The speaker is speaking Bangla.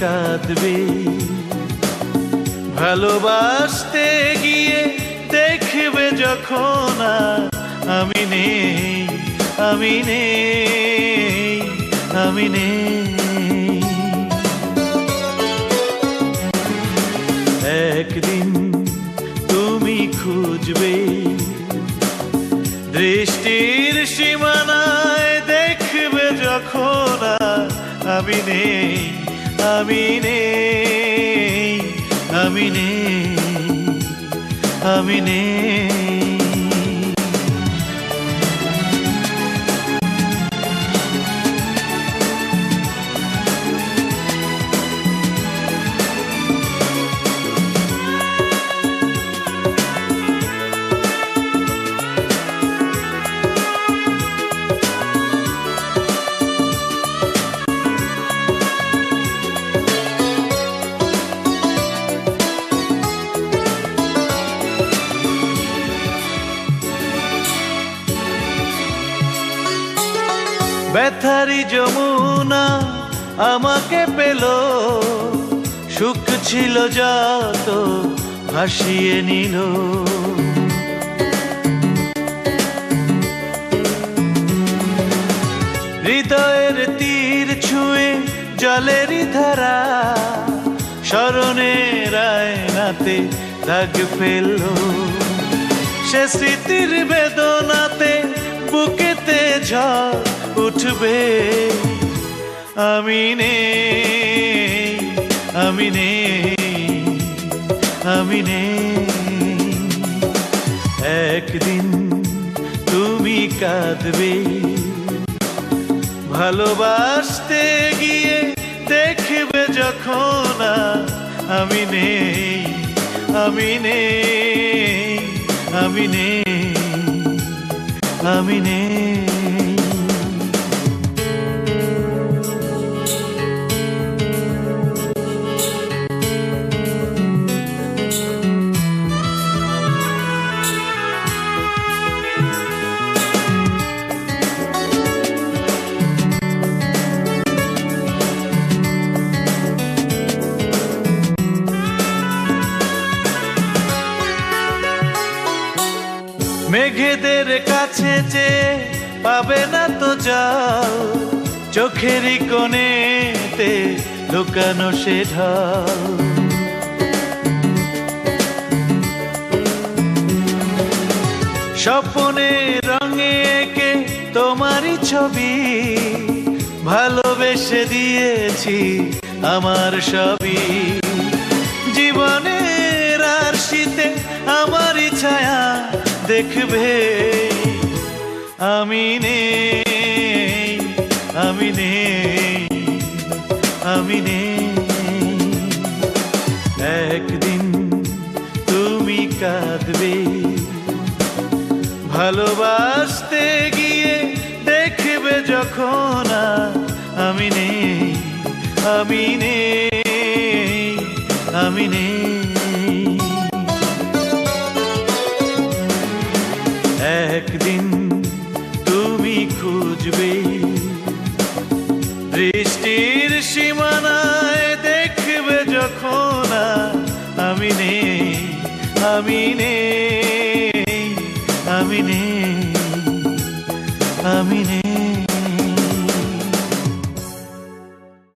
কাঁদবে। ভালোবাসতে গিয়ে দেখবে যখন আমি নেই আমি নেই আমি নেই। একদিন তুমি খুঁজবে দৃষ্টির সীমানায় আমি নেই আমি নেই আমি নেই আমি নেই। ব্যথারি যমুনা আমাকে পেল। সুখ ছিল যত ভাসিয়ে নিল। হৃদয়ের তীর ছুঁয়ে জলেরই ধারা স্মরণের আয়নাতে দাগ ফেলল। সে স্মৃতির বেদনাতে বুকেতে ঝড় উঠবে। আমি নেই আমি নেই আমি নেই। একদিন তুমি কাঁদবে। ভালোবাসতে গিয়ে দেখবে যখন আমি নেই আমি নেই আমি নেই আমি নেই। মেঘেদের কাছে যে পাবে না তো জল চোখেরই কোণেতে লুকানো সে ঢল। স্বপনে রঙে এঁকে তোমারই ছবি, ভালোবেসে দিয়েছি আমার সবই। দেখবে, আমি নেই আমি নেই আমি নেই। একদিন তুমি কাঁদবে, ভালোবাসতে গিয়ে দেখবে যখন আমি নেই আমি নেই আমি নেই। দৃষ্টির সীমানায় দেখবে যখন আমি নেই আমি নেই আমি নেই আমি নেই।